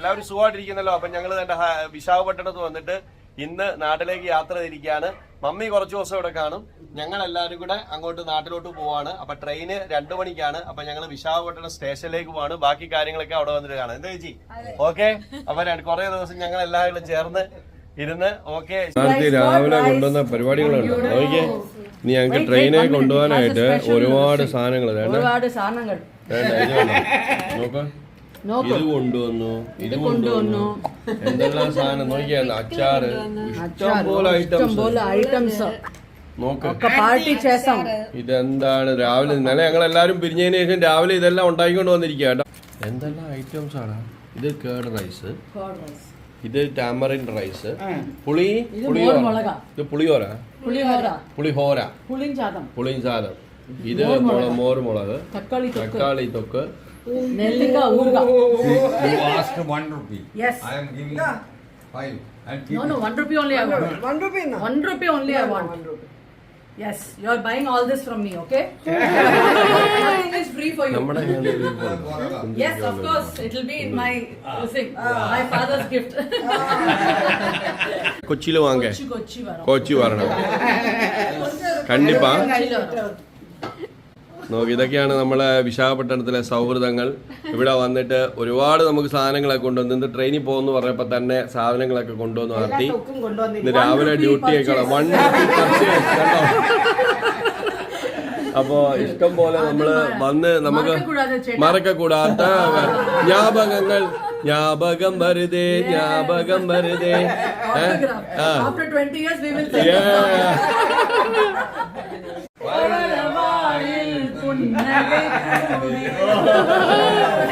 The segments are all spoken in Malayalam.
എല്ലാവരും സുഖമായിട്ടിരിക്കുന്നല്ലോ. അപ്പൊ ഞങ്ങൾ തന്റെ വിശാഖപട്ടണത്ത് വന്നിട്ട് ഇന്ന് നാട്ടിലേക്ക് യാത്ര തിരിക്കുകയാണ് മമ്മി കുറച്ച് ദിവസം ഇവിടെ കാണും. ഞങ്ങൾ എല്ലാവരും കൂടെ അങ്ങോട്ട് നാട്ടിലോട്ട് പോവാണ്. അപ്പൊ ട്രെയിന് രണ്ടു മണിക്കാണ്. അപ്പൊ ഞങ്ങൾ വിശാഖപട്ടണം സ്റ്റേഷനിലേക്ക് പോവാണ്. ബാക്കി കാര്യങ്ങളൊക്കെ അവിടെ വന്നിട്ട് കാണാം. എന്താ ചേച്ചി? ഓക്കെ? അപ്പൊ കുറെ ദിവസം ഞങ്ങൾ എല്ലാവരും ചേർന്ന് ഇരുന്ന് ഓക്കെ. രാവിലെ കൊണ്ടുവന്ന പരിപാടികളുണ്ട്? നോക്കിയേ. ഇനി ഞങ്ങൾക്ക് ട്രെയിനെ കൊണ്ടുപോകാനായിട്ട് ഒരുപാട് സാധനങ്ങൾ ഒരുപാട് സാധനങ്ങൾ. വേണ്ട വേണ്ട. നോക്ക്. ഇത് കൊണ്ടുവന്നു ഇത് കൊണ്ടുവന്നു. എന്തെല്ലാം സാധനം? നോക്കിയാണ് അച്ചാറ്. ഇഷ്ടം പോലെ ഐറ്റംസ് നോക്ക്. ഒക്കെ പാർട്ടി చేసాం ഇതെന്താണ്? രാവിലെ ഇന്നലെ ഞങ്ങൾ എല്ലാവരും പിരിഞ്ഞതിന് ശേഷം രാവിലെ ഇതെല്ലാം ഉണ്ടാക്കിക്കൊണ്ട് വന്നിരിക്കുക കേട്ടോ. എന്തെല്ലാം ഐറ്റംസ് ആണ് ഇത് കേർഡ് റൈസ് ഇത് ടാമറിൻ റൈസ് പുളി? പുളിയോര മുളക. ഇത് പുളിയോര? പുളിഹോര പുളിഹോര. പുളിൻ ചാതം പുളിയും സാധനം ഇത് മോര് മുളക്. തക്കാളി തൊക്ക്. Nellika Urga. You asked one rupee. Yes. I am giving no. five. And no, no, one rupee only I want. One rupee now. One rupee only no, I want. One rupee. Yes, you are buying all this from me, okay? Everything is free for you. yes, of course, it will be in my uh, thing, uh, my father's gift. Kochi lo angay. Kochi வாங்க கொச்சி வரணும் கண்டிப்பா നോക്കി ഇതൊക്കെയാണ് നമ്മളെ വിശാഖപട്ടണത്തിലെ സൗഹൃദങ്ങൾ. ഇവിടെ വന്നിട്ട് ഒരുപാട് നമുക്ക് സാധനങ്ങളൊക്കെ കൊണ്ടുവന്ന് ഇന്ന് ട്രെയിനിൽ പോകുന്നു പറഞ്ഞപ്പോൾ തന്നെ സാധനങ്ങളൊക്കെ കൊണ്ടുവന്ന് നടത്തി. ഇന്ന് രാവിലെ ഡ്യൂട്ടി വൺ കണ്ടോ? അപ്പോ ഇഷ്ടം പോലെ നമ്മൾ വന്ന് നമുക്ക് ചേട്ടാ. മറക്കക്കൂടാത്ത ജ്ഞാപകങ്ങൾ. ജ്ഞാപകം വരുതേ ജ്ഞാപകം വരുതേ. ഏ? Autograph. ആ After 20 years, we will take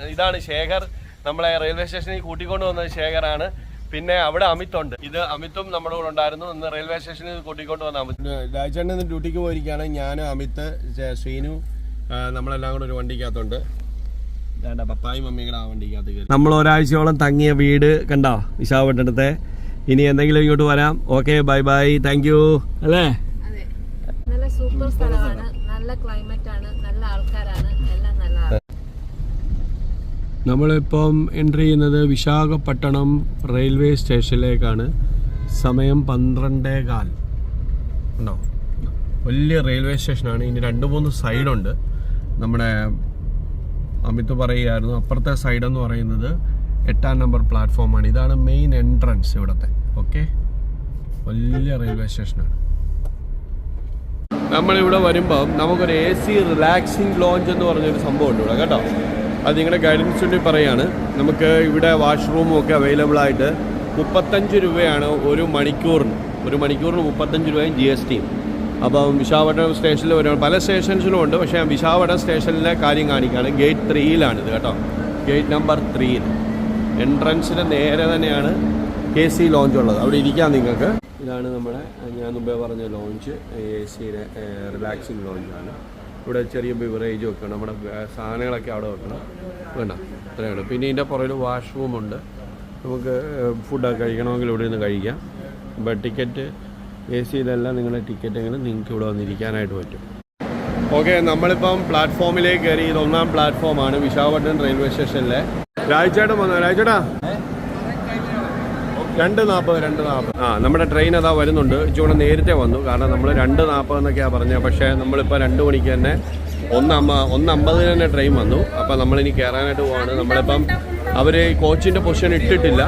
Yeah. ഇതാണ് ശേഖർ. നമ്മളെ റെയിൽവേ സ്റ്റേഷനിൽ കൂട്ടിക്കൊണ്ടു വന്നത് ശേഖറാണ്. പിന്നെ അവിടെ അമിത് ഉണ്ട്. ഇത് അമിത്തും നമ്മുടെ കൂടെ ഉണ്ടായിരുന്നു. ഇന്ന് റെയിൽവേ സ്റ്റേഷനിൽ കൂട്ടിക്കൊണ്ട് വന്ന അമിത്. രാജേട്ടൻ ഇന്ന് ഡ്യൂട്ടിക്ക് പോയിരിക്കുകയാണ്. ഞാൻ അമിത് ശ്രീനു നമ്മളെല്ലാം കൂടെ ഒരു വണ്ടിക്കകത്തുണ്ട്. വേണ്ട പപ്പായും മമ്മിയും ആ വണ്ടിക്കകത്ത് നമ്മൾ ഒരാഴ്ചയോളം തങ്ങിയ വീട് കണ്ടോ? വിശാഖപട്ടണത്തെ ഇനി എന്തെങ്കിലും ഇങ്ങോട്ട് വരാം. Okay bye bye thank you അല്ലേ? അതെ. നല്ല സൂപ്പർ സ്ഥലമാണ്. നല്ല ക്ലൈമറ്റ് ആണ് നല്ല ആൾക്കാരാണ് എല്ലാം നല്ല നമ്മളിപ്പം എൻട്രി ചെയ്യുന്നത് വിശാഖപട്ടണം റെയിൽവേ സ്റ്റേഷനിലേക്കാണ്. സമയം പന്ത്രണ്ടേ കാൽ ഉണ്ടോ? വലിയ റെയിൽവേ സ്റ്റേഷനാണ്. ഇനി രണ്ട് മൂന്ന് സൈഡുണ്ട്. നമ്മുടെ അമിത് പറയുകയായിരുന്നു അപ്പുറത്തെ സൈഡ് എന്ന് പറയുന്നത് എട്ടാം നമ്പർ പ്ലാറ്റ്ഫോമാണ്. ഇതാണ് മെയിൻ എൻട്രൻസ് ഇവിടുത്തെ. ഓക്കെ? വലിയ റെയിൽവേ സ്റ്റേഷനാണ്. നമ്മളിവിടെ വരുമ്പം നമുക്കൊരു എ സി റിലാക്സിങ് ലോഞ്ച് എന്ന് പറഞ്ഞൊരു സംഭവം ഉണ്ട് ഇവിടെ കേട്ടോ. അത് നിങ്ങളുടെ ഗൈഡൻസ് വേണ്ടി പറയാണ്. നമുക്ക് ഇവിടെ വാഷ്റൂമും ഒക്കെ അവൈലബിൾ ആയിട്ട് മുപ്പത്തഞ്ച് രൂപയാണ് ഒരു മണിക്കൂറിന്. ഒരു മണിക്കൂറിന് മുപ്പത്തഞ്ച് രൂപയും ജി എസ് ടിയും അപ്പം വിശാഖപട്ടണം സ്റ്റേഷനിൽ വരും പല സ്റ്റേഷൻസിലും ഉണ്ട്. പക്ഷേ വിശാഖപട്ടണം സ്റ്റേഷനിലെ കാര്യം കാണിക്കുകയാണ്. ഗേറ്റ് ത്രീയിലാണിത് കേട്ടോ. ഗേറ്റ് നമ്പർ ത്രീയിൽ എൻട്രൻസിന് നേരെ തന്നെയാണ് കെ സി ലോഞ്ച് ഉള്ളത്. അവിടെ ഇരിക്കാം നിങ്ങൾക്ക്. ഇതാണ് നമ്മുടെ ഞാൻ മുമ്പേ പറഞ്ഞ ലോഞ്ച് എ സിയുടെ റിലാക്സിങ് ലോഞ്ചാണ് ഇവിടെ ചെറിയ ബിവറേജ് വെക്കണം നമ്മുടെ സാധനങ്ങളൊക്കെ അവിടെ വെക്കണം. വേണ്ട അത്രയാണ് പിന്നെ ഇതിന്റെ പുറകിൽ വാഷ്റൂം ഉണ്ട്. നമുക്ക് ഫുഡൊക്കെ കഴിക്കണമെങ്കിൽ ഇവിടെ നിന്ന് കഴിക്കാം. അപ്പോൾ ടിക്കറ്റ് എ സിയിലെല്ലാം നിങ്ങളുടെ ടിക്കറ്റ് എങ്ങനെ നിങ്ങൾക്ക് ഇവിടെ വന്നിരിക്കാനായിട്ട് പറ്റും. ഓക്കെ നമ്മളിപ്പം പ്ലാറ്റ്ഫോമിലേക്ക് കയറി. ഇത് ഒന്നാം പ്ലാറ്റ്ഫോമാണ് വിശാഖപട്ടണം റെയിൽവേ സ്റ്റേഷനിലെ രാജേട്ടൻ വന്നോ? രാജേട്ടാ. രണ്ട് നാൽപ്പത് രണ്ട് നാൽപ്പത് ആ നമ്മുടെ ട്രെയിൻ അതാ വരുന്നുണ്ട്. ഇച്ചിരി നേരത്തെ വന്നു. കാരണം നമ്മൾ രണ്ട് നാൽപ്പത് എന്നൊക്കെയാണ് പറഞ്ഞത് പക്ഷേ നമ്മളിപ്പോൾ രണ്ട് മണിക്ക് തന്നെ ഒന്ന് ഒന്നമ്പതിന് ഒന്ന് അമ്പതിന് തന്നെ ട്രെയിൻ വന്നു. അപ്പോൾ നമ്മളിനി കയറാനായിട്ട് പോവാണ്. നമ്മളിപ്പം അവർ കോച്ചിന്റെ പൊസിഷൻ ഇട്ടിട്ടില്ല.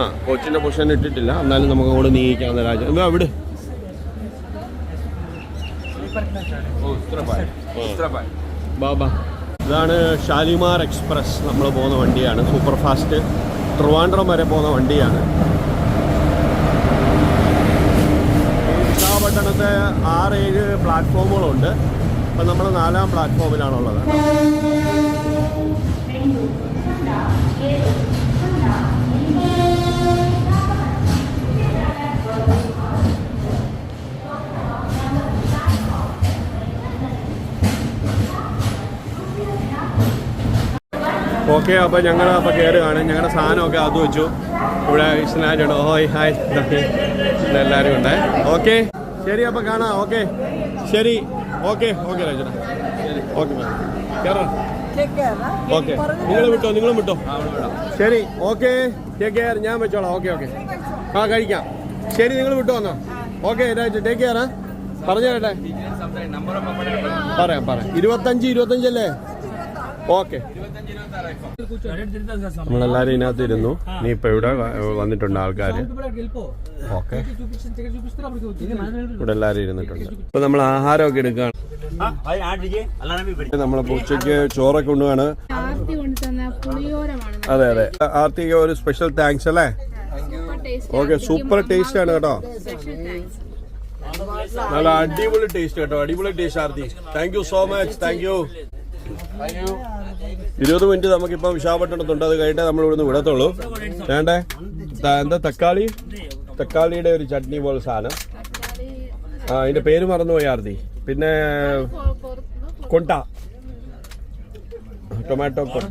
ആ കോച്ചിന്റെ പൊസിഷൻ ഇട്ടിട്ടില്ല. എന്നാലും നമുക്ക് അങ്ങോട്ട് നീങ്ങിക്കാവുന്ന രാജ്യം. എന്താ അവിടെ? ബാബാ. ഇതാണ് ഷാലിമാർ എക്സ്പ്രസ്. നമ്മൾ പോകുന്ന വണ്ടിയാണ്. സൂപ്പർ ഫാസ്റ്റ് ട്രിവാൻഡ്രം വരെ പോകുന്ന വണ്ടിയാണ്. വിശാഖപട്ടണത്തെ ആറ് ഏഴ് പ്ലാറ്റ്ഫോമുകളുണ്ട്. അപ്പം നമ്മൾ നാലാം പ്ലാറ്റ്ഫോമിലാണുള്ളത്. ഓക്കെ അപ്പോൾ ഞങ്ങൾ അപ്പോൾ കയറുകയാണ് ഞങ്ങളുടെ സാധനമൊക്കെ അത് വെച്ചു. ഇവിടെ സ്നാച്ചുണ്ട് ഹോയ് ഹായ് എല്ലാവരും ഉണ്ട്. ഓക്കെ ശരി അപ്പോൾ കാണാം. ഓക്കെ ശരി. ഓക്കെ ഓക്കെ രാജേട്ടാ. Okay okay. നിങ്ങൾ വിട്ടോ നിങ്ങളും വിട്ടോ? ശരി ഓക്കെ ടേക്ക് കെയർ ഞാൻ വെച്ചോളാം. Okay okay. ആ കഴിക്കാം. ശരി നിങ്ങൾ വിട്ടോ വന്നോ ഓക്കെ ടേക്ക് കെയർ ആ. പറഞ്ഞു തരട്ടെ പറയാം പറയാം. ഇരുപത്തഞ്ച് ഇരുപത്തഞ്ചല്ലേ? ഓക്കെ. നമ്മളെല്ലാരും ഇതിനകത്ത് ഇരുന്നു നീ ഇപ്പൊ ഇവിടെ വന്നിട്ടുണ്ട് ആൾക്കാര്. ഓക്കെ. ഇവിടെ എല്ലാരും ഇരുന്നിട്ടുണ്ട്. ഇപ്പൊ നമ്മൾ ആഹാരമൊക്കെ എടുക്കുകയാണ് നമ്മളിപ്പോ ഉച്ചയ്ക്ക് ചോറൊക്കെ കൊണ്ടുപോവാണ്. ആർത്തി കൊണ്ട് തന്ന പുളിയോരമാണ് അതെ അതെ. ആർത്തിക്ക് ഒരു സ്പെഷ്യൽ താങ്ക്സ് അല്ലേ? ഓക്കെ സൂപ്പർ ടേസ്റ്റ് ആണ് കേട്ടോ. നല്ല അടിപൊളി ടേസ്റ്റ് കേട്ടോ. അടിപൊളി taste Aarthi. Thank you so much thank you ഇരുപത് മിനിറ്റ് നമുക്കിപ്പം വിശാഖപട്ടണത്തുണ്ട് അത് കഴിഞ്ഞാൽ നമ്മൾ ഇവിടുന്ന് വിടത്തുള്ളൂ. വേണ്ടേ? എന്താ തക്കാളി? തക്കാളിയുടെ ഒരു ചട്നി പോലെ സാധനം. ആ അതിന്റെ പേര് മറന്നുപോയി ആർത്തി. പിന്നെ കൊട്ട. ടൊമാറ്റോ കൊട്ട.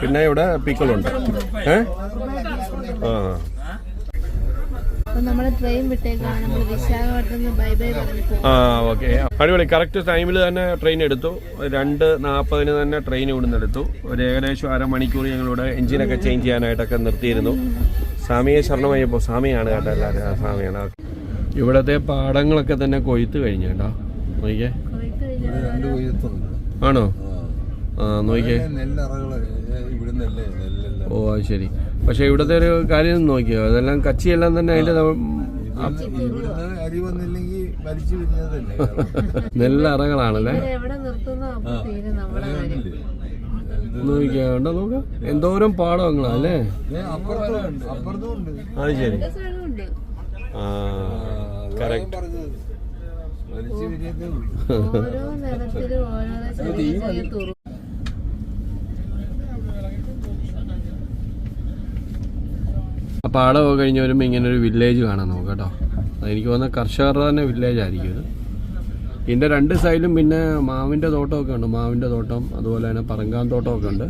പിന്നെ ഇവിടെ പീക്കളുണ്ട്. ഏ? ആ അപ്പൊ നമ്മൾ ട്രെയിൻ വിട്ടേക്കാണ് നമ്മൾ വിശാഖപട്ടണം ബൈ ബൈ പറഞ്ഞു പോകും ആ ഓക്കെ അടിപൊളി. കറക്റ്റ് ടൈമിൽ തന്നെ ട്രെയിൻ എടുത്തു. രണ്ട് നാൽപ്പതിന് തന്നെ ട്രെയിൻ ഇവിടുന്ന് എടുത്തു. ഒരു ഏകദേശം അരമണിക്കൂർ ഞങ്ങളിവിടെ എഞ്ചിനൊക്കെ ചേഞ്ച് ചെയ്യാനായിട്ടൊക്കെ നിർത്തിയിരുന്നു. സ്വാമിയെ ശരണമായപ്പോൾ സ്വാമിയാണ് കേട്ടോ എല്ലാവരും. ആ സ്വാമിയാണ്. ഇവിടത്തെ പാടങ്ങളൊക്കെ തന്നെ കൊയ്ത്ത് കഴിഞ്ഞു കേട്ടോ. നോക്കിക്കേ. കൊയ്ത്ത് കഴിഞ്ഞാൽ രണ്ട് കൊയ്യത്തുണ്ട് ആണോ ആ നോക്കിയേ ഓ അത് ശരി. പക്ഷെ ഇവിടുത്തെ ഒരു കാര്യം നോക്കിയോ? അതെല്ലാം കച്ചിയെല്ലാം തന്നെ അതിന്റെ ന- ഇവിടുന്ന് അരി വന്നില്ലെങ്കിൽ വലിച്ചു നെല്ലറകളാണല്ലേ എവിടെ നിർത്തുന്നോ? അപ്പൊ തീരും നമ്മുടെ കാര്യം. നോക്കിയാ? ഉണ്ടോ എന്തോരം പാടങ്ങളാ അല്ലേ? അത് ശരി. ആ കറക്റ്റ്. ഓരോ നിലത്തിലും ഓരോ ചെറിയ ആടെ കഴിഞ്ഞ് വരുമ്പോൾ ഒരു വില്ലേജ് കാണാൻ നോക്കാം കേട്ടോ. എനിക്ക് തോന്നുന്ന കർഷകരുടെ തന്നെ വില്ലേജ് ആയിരിക്കും ഇത്. ഇതിന്റെ രണ്ട് സൈഡിലും പിന്നെ മാവിന്റെ തോട്ടമൊക്കെ ഉണ്ട്. മാവിന്റെ തോട്ടം അതുപോലെ തന്നെ പറങ്കാൻ തോട്ടമൊക്കെ ഉണ്ട്.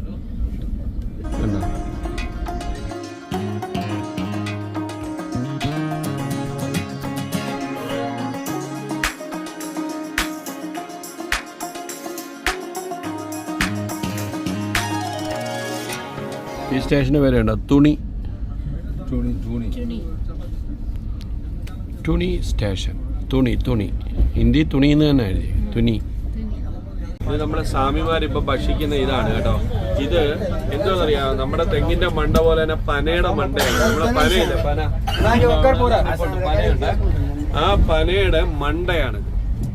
ഈ സ്റ്റേഷന്റെ പേരുണ്ടോ തുണി. തുണി തുണി തുണി സ്റ്റേഷൻ തുണി തുണി ഹിന്ദി തുണി എന്ന് തന്നെ എഴുതി. തുണി ഇത് നമ്മുടെ സ്വാമിമാർ ഇപ്പൊ ഭക്ഷിക്കുന്ന ഇതാണ് കേട്ടോ. ഇത് എന്താണെന്നറിയാ നമ്മുടെ തെങ്ങിന്റെ മണ്ട പോലെ തന്നെ പനയുടെ മണ്ടയാണ്. നമ്മുടെ പനയില്ല? പന. പനയുണ്ട് ആ പനയുടെ മണ്ടയാണ്.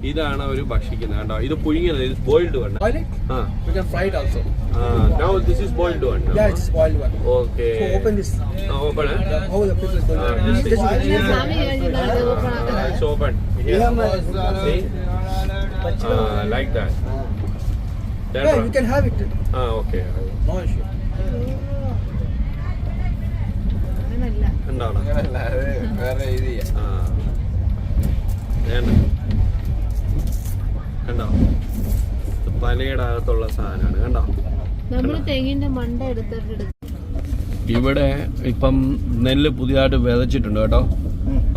ഇതാണ് അവർ ഭക്ഷിക്കുന്നത്. കണ്ടോ? ഇത് പുഴുങ്ങിയത്. ഇത് boiled one fried also boiled one okay എന്താണ് വേറെ ആ കണ്ടോ? അകത്തുള്ള സാധനമാണ് കണ്ടോ? നമ്മൾ തെങ്ങിന്റെ മണ്ട എടുത്തിട്ട് ഇവിടെ ഇപ്പം നെല്ല് പുതിയതായിട്ട് വിതച്ചിട്ടുണ്ട് കേട്ടോ.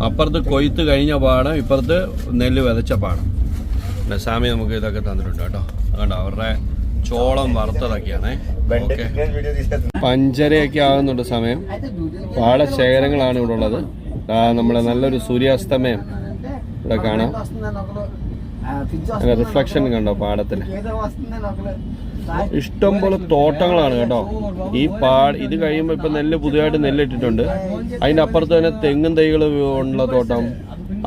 അപ്പുറത്ത് കൊയ്ത്ത് കഴിഞ്ഞ പാടം ഇപ്പുറത്ത് നെല്ല് വിതച്ച പാടം. സാമി സ്വാമി നമുക്ക് ഇതൊക്കെ തന്നിട്ടുണ്ട് കേട്ടോ. അതുകൊണ്ട് അവരുടെ ചോളം വറുത്തതൊക്കെയാണേ. ഓക്കെ. പഞ്ചരയൊക്കെ ആകുന്നുണ്ട് സമയം പാടശേഖരങ്ങളാണ് ഇവിടെ ഉള്ളത്. നമ്മളെ നല്ലൊരു സൂര്യാസ്തമയം ഇവിടെ കാണാം. റിഫ്ലക്ഷൻ കണ്ടോ പാടത്തിൽ ഇഷ്ടം പോലെ തോട്ടങ്ങളാണ് കേട്ടോ. ഈ പാ ഇത് കഴിയുമ്പോൾ ഇപ്പൊ നെല്ല് പുതിയതായിട്ട് നെല്ലിട്ടിട്ടുണ്ട്. അതിന്റെ അപ്പുറത്ത് തന്നെ തെങ്ങും തൈകൾ ഉള്ള തോട്ടം.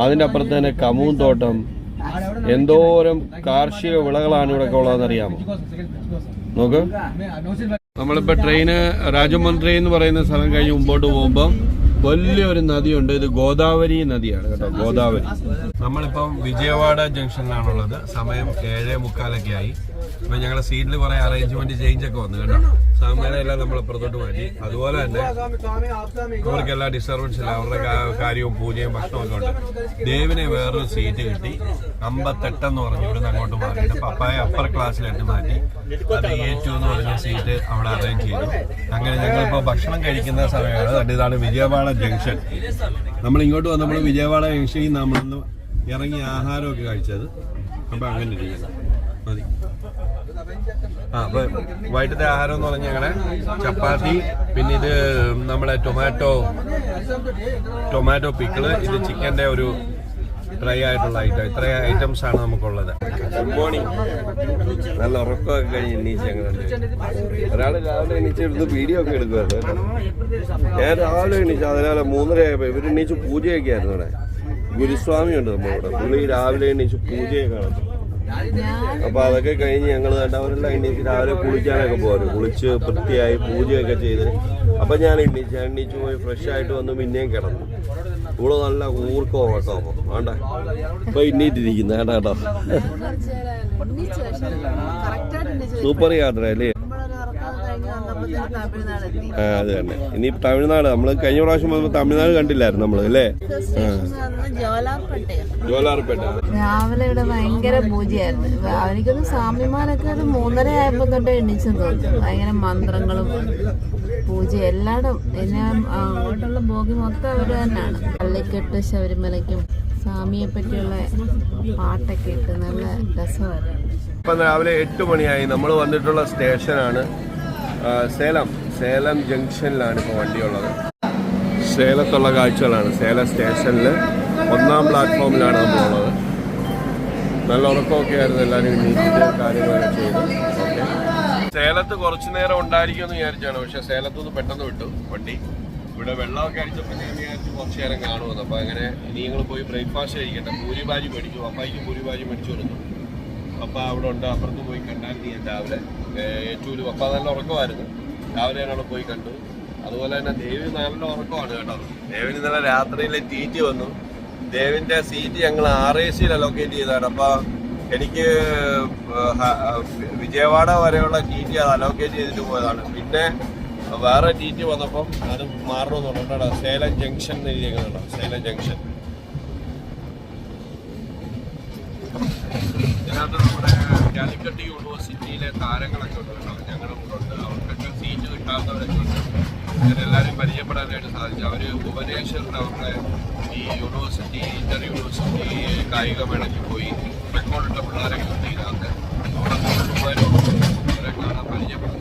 അതിന്റെ അപ്പുറത്ത് തന്നെ കമൂൻ തോട്ടം. എന്തോരം കാർഷിക വിളകളാണ് ഇവിടെ ഉള്ളതെന്ന് അറിയാമോ നോക്ക്. നമ്മളിപ്പോ ട്രെയിന് രാജമന്ത്രി എന്ന് പറയുന്ന സ്ഥലം കഴിഞ്ഞ് മുമ്പോട്ട് പോകുമ്പോൾ വലിയൊരു നദിയുണ്ട്. ഇത് ഗോദാവരി നദിയാണ് കേട്ടോ ഗോദാവരി. നമ്മളിപ്പം വിജയവാഡ ജംഗ്ഷനിലാണുള്ളത്. സമയം ഏഴേ മുക്കാലൊക്കെ ആയി അപ്പൊ ഞങ്ങളുടെ സീറ്റിൽ കുറെ അറേഞ്ച്മെന്റ് ചേഞ്ച് ഒക്കെ വന്നു കേട്ടോ. സാമേനെ എല്ലാം നമ്മൾ അപ്പുറത്തോട്ട് മാറ്റി. അതുപോലെ തന്നെ അവർക്ക് എല്ലാ ഡിസ്റ്റർബൻസ് ഇല്ല അവരുടെ കാര്യവും പൂജയും ഭക്ഷണവും ഒക്കെ ഉണ്ട്. ദേവിനെ വേറൊരു സീറ്റ് കിട്ടി. അമ്പത്തെട്ടെന്ന് പറഞ്ഞു. ഇവിടുന്ന് അങ്ങോട്ട് മാറിയിട്ട് പപ്പായ അപ്പർ ക്ലാസ്സിലായിട്ട് മാറ്റി. അത് എ ടു എന്ന് പറഞ്ഞ സീറ്റ് അവിടെ അറേഞ്ച് ചെയ്തു. അങ്ങനെ ഞങ്ങളിപ്പോൾ ഭക്ഷണം കഴിക്കുന്ന സമയമാണ്. അതുകൊണ്ട് ഇതാണ് വിജയവാഡ ജംഗ്ഷൻ നമ്മൾ ഇങ്ങോട്ട് വന്നപ്പോൾ വിജയവാഡ ജംഗ്ഷനിൽ നമ്മളൊന്ന് ഇറങ്ങി ആഹാരമൊക്കെ കഴിച്ചത്. അപ്പം അങ്ങനെ ഇരിക്കുന്നത് മതി. ആ അപ്പൊ വൈകിട്ടത്തെ ആഹാരം എന്ന് പറഞ്ഞാൽ ഞങ്ങളെ ചപ്പാത്തി പിന്നെ ഇത് നമ്മളെ ടൊമാറ്റോ ടൊമാറ്റോ പിക്കിൾ ഇത് ചിക്കന്റെ ഒരു ഡ്രൈ ആയിട്ടുള്ള ഐറ്റം ഇത്ര ഐറ്റംസ് ആണ് നമുക്കുള്ളത്. ഗുഡ് മോർണിംഗ് നല്ല ഉറക്കമൊക്കെ കഴിഞ്ഞ് എണീച്ച് ഞങ്ങളുണ്ട് ഒരാൾ രാവിലെ എണീച്ചെടുത്ത് വീഡിയോ ഒക്കെ എടുക്കുമായിരുന്നു ഞാൻ രാവിലെ എണീച്ചു അതിനാലെ മൂന്നര ആയപ്പോ ഇവർ എണീച്ച് പൂജയൊക്കെ ആയിരുന്നു ഇവിടെ. ഗുരുസ്വാമി ഉണ്ട് നമ്മളിവിടെ. പുള്ളി രാവിലെ എണീച്ച് പൂജയൊക്കെ കാണും അപ്പൊ അതൊക്കെ കഴിഞ്ഞ് ഞങ്ങൾ അവരെല്ലാം എണ്ണീച്ച് രാവിലെ കുളിക്കാനൊക്കെ പോകാറ് കുളിച്ച് വൃത്തിയായി പൂജയൊക്കെ ചെയ്ത്. അപ്പൊ ഞാൻ എണ്ണീച്ച് എണ്ണീച്ച് പോയി ഫ്രഷ് ആയിട്ട് വന്ന് പിന്നെയും കിടന്നു. ഇവിടെ നല്ല ഊർക്കോ കേട്ടോ വേണ്ട ഇപ്പൊ എണ്ണീറ്റിരിക്കുന്ന കേട്ടോ കേട്ടോ സൂപ്പർ യാത്ര അല്ലേ ആ അത് തന്നെ. ഇനി തമിഴ്നാട് നമ്മൾ കഴിഞ്ഞ പ്രാവശ്യം വന്നപ്പോൾ തമിഴ്നാട് കണ്ടില്ലായിരുന്നു നമ്മൾ അല്ലേ? ജോലാർപേട്ട. രാവിലെ ഇവിടെ ഭയങ്കര പൂജയായിരുന്നു. എനിക്കൊന്ന് സ്വാമിമാരൊക്കെ ഒരു മൂന്നര ആയപ്പോ തൊട്ട് എണ്ണിച്ചു തോന്നുന്നു. ഭയങ്കര മന്ത്രങ്ങളും പൂജ എല്ലായിടും എന്നെ ആ, അങ്ങോട്ടുള്ള ഭോഗി മൊത്തം അവർ തന്നെയാണ്. പള്ളിക്കെട്ട് ശബരിമലയ്ക്കും സ്വാമിയെ പറ്റിയുള്ള പാട്ടൊക്കെ ഇട്ട് നല്ല രസമായിരുന്നു. ഇപ്പം രാവിലെ എട്ട് മണിയായി. നമ്മൾ വന്നിട്ടുള്ള സ്റ്റേഷനാണ് സേലം. സേലം ജംഗ്ഷനിലാണ് ഇപ്പോൾ വണ്ടിയുള്ളത്. സേലത്തുള്ള കാഴ്ചകളാണ്. സേലം സ്റ്റേഷനിൽ ഒന്നാം പ്ലാറ്റ്ഫോമിലാണ് നമ്മളുള്ളത് നല്ല ഉറക്കമൊക്കെ ആയിരുന്നു. എല്ലാവരും എണീറ്റിട്ട് കാര്യങ്ങളൊക്കെ ചെയ്തു. ഓക്കെ സേലത്ത് കുറച്ചു നേരം ഉണ്ടായിരിക്കുമെന്ന് വിചാരിച്ചാണ്. പക്ഷെ സേലത്തുനിന്ന് പെട്ടെന്ന് വിട്ടു വണ്ടി. ഇവിടെ വെള്ളമൊക്കെ അടിച്ചപ്പോൾ ഞാൻ വിചാരിച്ചു കുറച്ച് നേരം കാണുമെന്ന്. അപ്പോൾ അങ്ങനെ ഇനി നിങ്ങൾ പോയി ബ്രേക്ക്ഫാസ്റ്റ് കഴിക്കട്ടെ. പൂരി ഭാജി മേടിച്ചു. അപ്പായിക്ക് പൂരി ഭാജി മേടിച്ചു കൊടുത്തു. പപ്പ അവിടെ ഉണ്ട് അപ്പുറത്ത് പോയി കണ്ടായിരുന്നു ഞാൻ രാവിലെ ഏറ്റവും പപ്പ നല്ല ഉറക്കമായിരുന്നു. രാവിലെ ഞാൻ അവിടെ പോയി കണ്ടു. അതുപോലെ തന്നെ ദേവി നല്ല ഉറക്കമാണ് കേട്ടോ. ദേവിന് ഇന്നലെ രാത്രിയിലെ തീറ്റ് വന്നു. ദേവിന്റെ സീറ്റ് ഞങ്ങൾ ആർ എ സിയിൽ അലോക്കേറ്റ് ചെയ്തതാണ് അപ്പൊ എനിക്ക് വിജയവാഡ വരെയുള്ള ടീറ്റി അത് അലോക്കേറ്റ് ചെയ്തിട്ട് പോയതാണ്. പിന്നെ വേറെ ടീറ്റി വന്നപ്പം അത് മാറണമെന്നുണ്ട് കേട്ടോ സേലം ജംഗ്ഷൻ എന്ന് എഴുതിയേക്കുന്നുണ്ടോ? സേലം ജംഗ്ഷൻ. അതിനകത്ത് നമ്മുടെ കാലിക്കട്ട് യൂണിവേഴ്സിറ്റിയിലെ താരങ്ങളൊക്കെ ഉണ്ട് കേട്ടോ. ഞങ്ങളുടെ ഉണ്ട്. അവർക്കൊക്കെ സീറ്റ് കിട്ടാത്തവരൊക്കെ ഉണ്ട്. അങ്ങനെല്ലാവരും പരിചയപ്പെടാനായിട്ട് സാധിച്ചു. അവർ ഭുവനേശ്വറിൽ അവരുടെ ഈ യൂണിവേഴ്സിറ്റി ഇന്റർ യൂണിവേഴ്സിറ്റി കായിക മേളയ്ക്ക് പോയി. റെക്കോർഡിട്ട പിള്ളേരെ ഉണ്ട് ഇതിനകത്ത്. അവരെ കാണാൻ പരിചയപ്പെടുന്നു